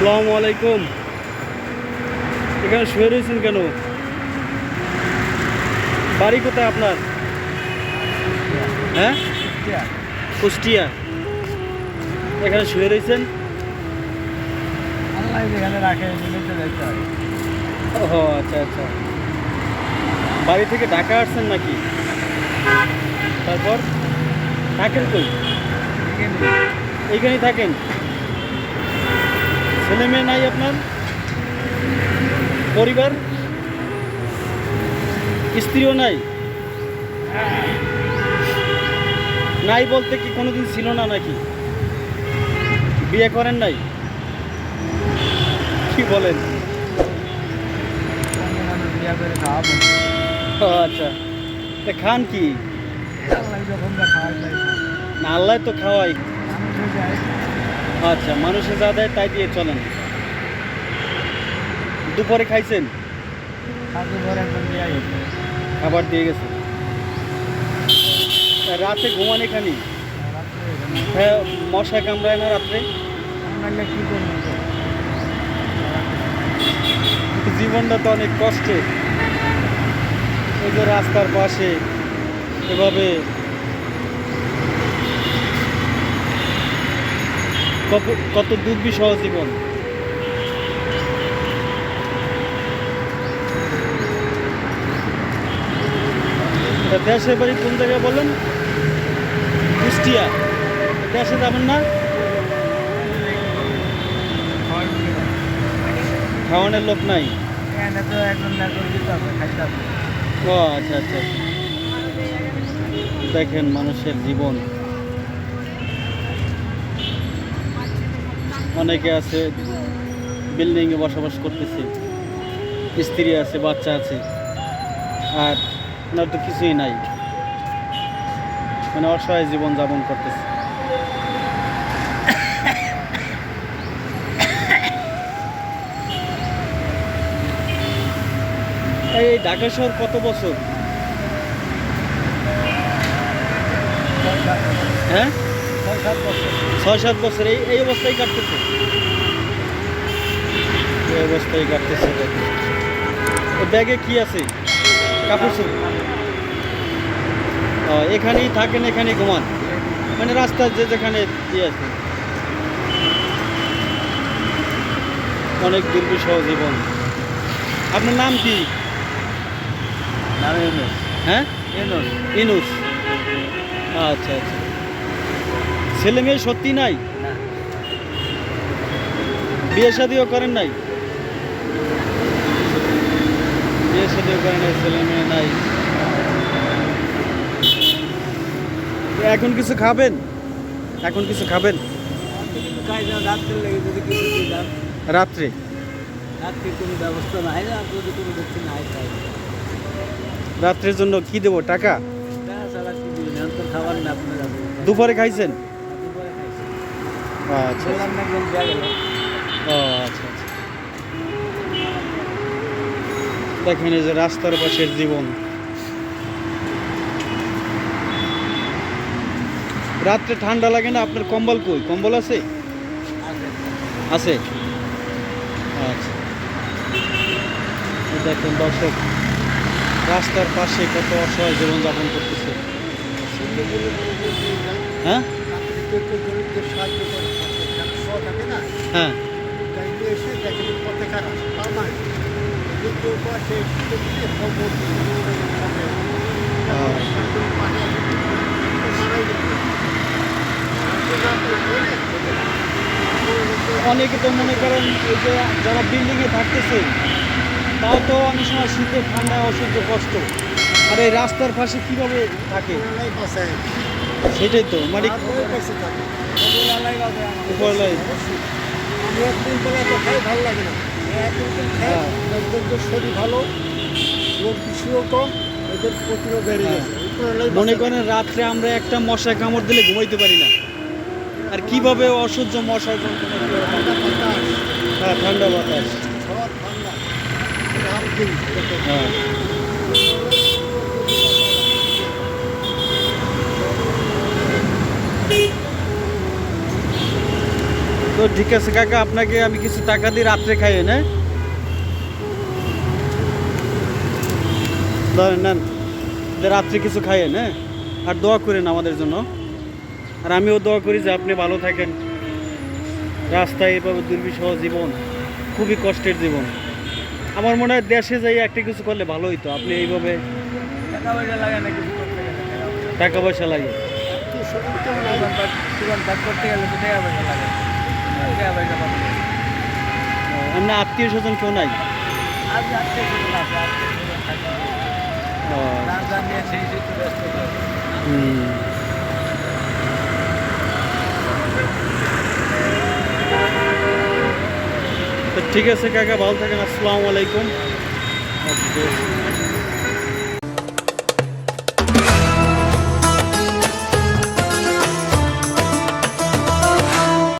আসসালামু আলাইকুম। এখানে শুয়ে রয়েছেন কেন? বাড়ি কোথায় আপনার? হ্যাঁ? কুষ্টিয়া। এখানে শুয়ে রয়েছেন? ও আচ্ছা আচ্ছা। বাড়ি থেকে ঢাকা আসছেন নাকি? তারপর? থাকেন কই? এইখানেই থাকেন? ছেলে মেয়ে নাই আপনার? পরিবার? স্ত্রীও নাই? নাই বলতে কি কোনোদিন ছিল না নাকি? বিয়ে করেন নাই? কি বলেন? আচ্ছা। তা খান কি? আল্লাহ তো খাওয়াই আচ্ছা মানুষের যা দেয় তাই দিয়ে চলেন। দুপুরে খাইছেন? খাবার দিয়ে গেছে। রাতে ঘুমান এখানে হ্যাঁ মশা কামড়ায় না রাত্রে? জীবনটা তো অনেক কষ্টের এই যে রাস্তার পাশে এভাবে কত- কত দুর্বিষহ জীবন? দেশের বাড়ি কোন জায়গায় বলেন? কুষ্টিয়া। দেশে যাবেন না? খাওয়ানোর লোক নাই? ও আচ্ছা আচ্ছা আচ্ছা। দেখেন মানুষের জীবন। অনেকে আছে বিল্ডিংয়ে বসবাস করতেছে, স্ত্রী আছে, বাচ্চা আছে, আর ওনার তো কিছুই নাই। মানে অসহায় জীবন যাপন করতেছে। এই ঢাকা শহর কত বছর। হ্যাঁ? ছয় সাত বছর এই এই অবস্থায় কাটতেছে? এই অবস্থায় কাটতেছে। ব্যাগে কি আছে? কাপড় এখানেই থাকেন এখানেই ঘুমান। মানে রাস্তার যে যেখানে ইয়ে আছে। অনেক দুর্বিষহ জীবন। আপনার নাম কি? হ্যাঁ? ইনুস। আচ্ছা আচ্ছা। ছেলে মেয়ে সত্যি নাই? বিয়ে শাদিও করেন নাই? বিয়ে শাদিও করেন নাই ছেলে মেয়ে নাই। এখন কিছু খাবেন? এখন কিছু খাবেন? রাত্রে। রাত্রের জন্য কি দেবো? টাকা? দুপুরে খাইছেন? আচ্ছা গেল। ও আচ্ছা আচ্ছা। দেখেন এই যে রাস্তার পাশের জীবন। রাত্রে ঠান্ডা লাগে না? আপনার কম্বল কই? কম্বল আছে? আছে। আচ্ছা। দেখেন দর্শক রাস্তার পাশে কত অসহায় জীবনযাপন করতেছে। হ্যাঁ? সাহায্য করে। থাকে না হ্যাঁ। গাড়ি এসে দেখে পথে খারাপ তার মানে দ্বিতীয় পাশে অনেকে তো মনে করেন এই যে যারা বিল্ডিংয়ে থাকতেছে তাও তো অনেক সময় শীতে ঠান্ডায় অসহ্য কষ্ট। আর এই রাস্তার পাশে কীভাবে থাকে? সেটাই তো মানে আমি একদিন বেলা তো খাই ভালো লাগে না একদিন খাই। শরীর ভালো রোগ বিষয়ও কম এদের প্রতিরোধ বেড়ে। গেছে মনে করেন রাত্রে আমরা একটা মশা কামড় দিলে ঘুমাইতে পারি না আর কীভাবে অসহ্য মশার ঠান্ডা বাতাস, হ্যাঁ ঠান্ডা বাতাস। হ্যাঁ তো ঠিক আছে কাকা, আপনাকে আমি কিছু টাকা দিয়ে রাত্রে খাইয়ে না। ধরেন নেন রাত্রে কিছু খাইয়ে না, আর দোয়া করেন আমাদের জন্য। আর আমিও দোয়া করি যে আপনি ভালো থাকেন। রাস্তায় এভাবে দুর্বিষহ জীবন, খুবই কষ্টের জীবন। আমার মনে হয় দেশে যাই একটা কিছু করলে ভালো হইতো। আপনি এইভাবে টাকা পয়সা লাগে। টাকা পয়সা লাগে। এমনি আত্মীয় স্বজন কেউ নাই? ঠিক আছে কাকা ভালো থাকেন আসসালামু আলাইকুম।